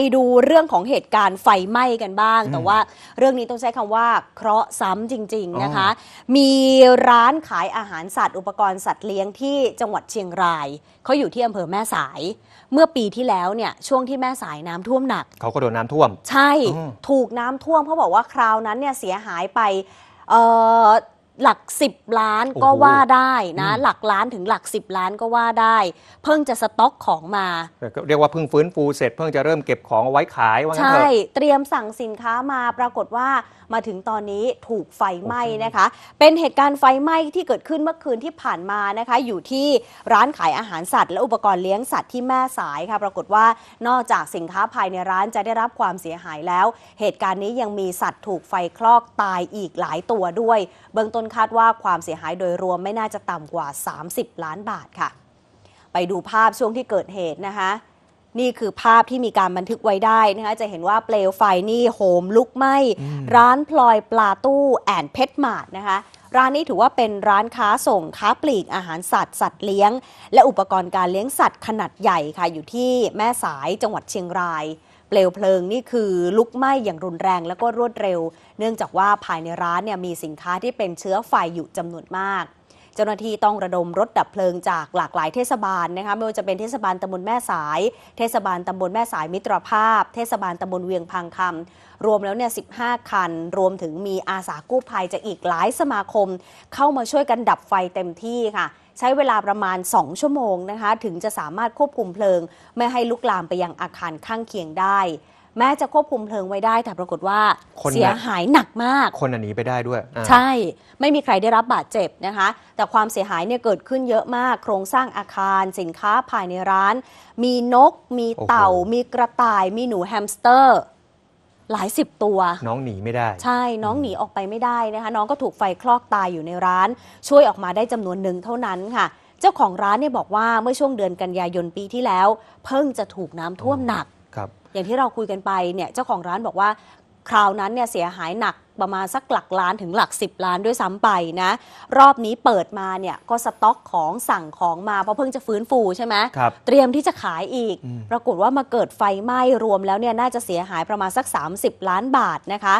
ไปดูเรื่องของเหตุการณ์ไฟไหม้กันบ้าง แต่ว่าเรื่องนี้ต้องใช้คำว่าเคราะห์ซ้ำจริง ๆนะคะ มีร้านขายอาหารสัตว์ อุปกรณ์สัตว์เลี้ยงที่จังหวัดเชียงรายเขาอยู่ที่อำเภอแม่สาย เมื่อปีที่แล้วเนี่ยช่วงที่แม่สายน้ำท่วมหนักเขาก็โดนน้ำท่วม ใช่อืมถูกน้ำท่วมเพราะบอกว่าคราวนั้นเนี่ยเสียหายไปเอ่อ หลัก 10 ล้านก็ว่าได้นะหลักล้านถึงหลัก 10 ล้านก็ว่าได้ เพิ่งจะสต็อกของมาก็เรียกว่าเพิ่งฟื้นฟูเสร็จเพิ่งจะเริ่มเก็บของเอาไว้ขายว่างั้นใช่เถอะเตรียมสั่งสินค้ามาปรากฏว่ามาถึงตอนนี้ถูกไฟไหม้นะคะ เป็นเหตุการณ์ไฟไหม้ที่เกิดขึ้นเมื่อคืนที่ผ่านมานะคะ อยู่ที่ร้านขายอาหารสัตว์ และอุปกรณ์เลี้ยงสัตว์ที่แม่สายค่ะ ปรากฏว่านอกจากสินค้าภายในร้านจะได้รับความเสียหายแล้ว เหตุการณ์นี้ยังมีสัตว์ถูกไฟคลอกตายอีกหลายตัวด้วย เบื้องต้นคาดว่าความเสียหายโดยรวมไม่น่าจะต่ำกว่า 30 ล้านบาทค่ะ ไปดูภาพช่วงที่เกิดเหตุนะคะ นี่คือภาพที่มีการบันทึกไว้ได้นะคะ จะเห็นว่าเปลวไฟนี่โหมลุกไหม้ร้านพลอยปลาตู้แอนเพชรมาดนะคะร้านนี้ถือว่าเป็นร้านค้าส่งค้าปลีกอาหารสัตว์สัตว์เลี้ยง และอุปกรณ์การเลี้ยงสัตว์ขนาดใหญ่ค่ะอยู่ที่แม่สายจังหวัดเชียงราย เปลวเพลิงนี่คือลุกไหม้อย่างรุนแรงแล้วก็รวดเร็ว เนื่องจากว่าภายในร้านเนี่ยมีสินค้าที่เป็นเชื้อไฟอยู่จำนวนมาก เจ้าหน้าที่ต้องระดมรถดับเพลิงจากหลากหลายเทศบาลนะคะไม่ว่าจะเป็นเทศบาลตำบลแม่สาย เทศบาลตำบลแม่สายมิตรภาพ เทศบาลตำบลเวียงพังคำรวมแล้วเนี่ย15 คัน รวมถึงมีอาสากู้ภัยจากอีกหลายสมาคม เข้ามาช่วยกันดับไฟเต็มที่ค่ะใช้เวลาประมาณ 2 ชั่วโมงนะคะ ถึงจะสามารถควบคุมเพลิง ไม่ให้ลุกลามไปยังอาคารข้างเคียงได้ แม้จะควบคุมเพลิงไว้ได้ แต่ปรากฏว่าคนน่ะ เสียหายหนักมาก คนอันหนีไปได้ด้วยอ่า ใช่ไม่มีใครได้รับบาดเจ็บนะคะ แต่ความเสียหายเนี่ยเกิดขึ้นเยอะมาก โครงสร้างอาคารสินค้าภายในร้าน มีนก มีเต่า โอ้โห มีกระต่าย มีหนูแฮมสเตอร์ หลายสิบตัว น้องหนีไม่ได้ ใช่น้องหนีออกไปไม่ได้นะคะ น้องก็ถูกไฟคลอกตายอยู่ในร้าน ช่วยออกมาได้จำนวนหนึ่งเท่านั้นค่ะ เจ้าของร้านเนี่ยบอกว่าเมื่อช่วงเดือนกันยายนปีที่แล้ว เพิ่งจะถูกน้ำท่วมหนัก ครับอย่างที่เราคุยกันไปเนี่ยเจ้าของร้านบอกว่าคราวนั้นเนี่ยเสียหายหนักประมาณสักหลักล้านถึงหลัก 10 ล้านด้วยซ้ำไปนะ รอบนี้เปิดมาเนี่ยก็สต็อกของสั่งของมาเพราะเพิ่งจะฟื้นฟูใช่ไหมครับเตรียมที่จะขายอีก อืม ปรากฏว่ามาเกิดไฟไหม้รวมแล้วเนี่ยน่าจะเสียหายประมาณสัก 30 ล้านบาทนะคะ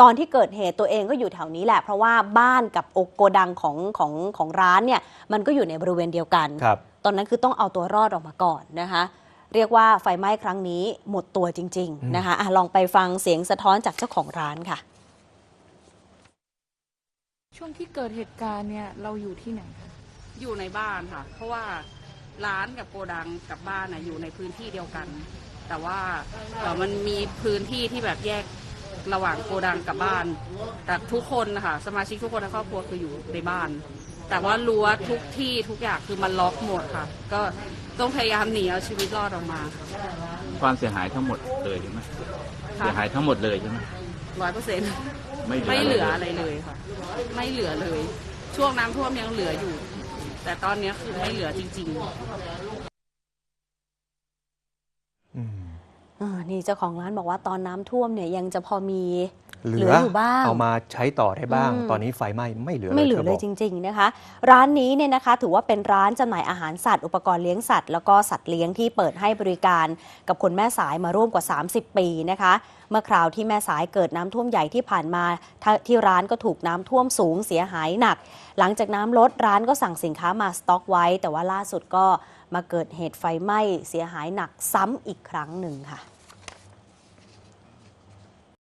ตอนที่เกิดเหตุตัวเองก็อยู่แถวนี้แหละ เพราะว่าบ้านกับโอโกดังของของของร้านเนี่ยมันก็อยู่ในบริเวณเดียวกัน ครับ ตอนนั้นคือต้องเอาตัวรอดออกมาก่อนนะคะ เรียกว่าไฟไหม้ครั้งนี้หมดตัวจริงอืมๆนะคะอะลองไปฟังเสียงสะท้อนจากเจ้าของร้านค่ะ ช่วงที่เกิดเหตุการณ์เนี่ยเราอยู่ที่ไหนคะอยู่ในบ้านค่ะ เพราะว่าร้านกับโกดังกับบ้านนะอยู่ในพื้นที่เดียวกัน แต่ว่าเอ่อมันมีพื้นที่ที่แบบแยกระหว่างโกดังกับบ้าน แต่ทุกคนนะคะสมาชิกทุกคนในครอบครัวคืออยู่ในบ้าน แต่ว่ารั้วทุกที่ทุกอย่างคือมันล็อกหมดค่ะ ก็ต้องพยายามหนีเอาชีวิตรอดออกมาค่ะความเสียหายทั้งหมดเลยใช่ไหมเสียหายทั้งหมดเลยใช่ไหมร้อยเปอร์เซ็นต์ไม่เหลือไม่เหลืออะอะไรไรเลยค่ะ ไม่เหลือเลย ช่วงน้ำท่วมยังเหลืออยู่ แต่ตอนนี้คือไม่เหลือจริง ๆ อืมเออนี่เจ้าของร้านบอกว่าตอนน้ำท่วมเนี่ยยังจะพอมี เหเหลืลือออยู่บ้างเอามาใช้ต่อได้บ้างอืมตอนนี้ไฟไหม้ไม่เหลือไม่เหลือธเลยบกจริง ๆนะคะ ร้านนี้เนี่ยนะคะ ถือว่าเป็นร้านจำหน่ายอาหารสัตว์ อุปกรณ์เลี้ยงสัตว์แล้วก็สัตว์เลี้ยงที่เปิดให้บริการกับคนแม่สายมาร่วมกว่า 30 ปีนะคะ เมื่อคราวที่แม่สายเกิดน้ำท่วมใหญ่ที่ผ่านมาทาที่ร้านก็ถูกน้ำท่วมสูงเสียหายหนัก หลังจากน้ำลดร้านก็สั่งสินค้ามาสต็อกไว้ แต่ว่าล่าสุดก็มาเกิดเหตุไฟไหม้เสียหายหนักซ้ำอีกครั้งหนึ่งค่ะ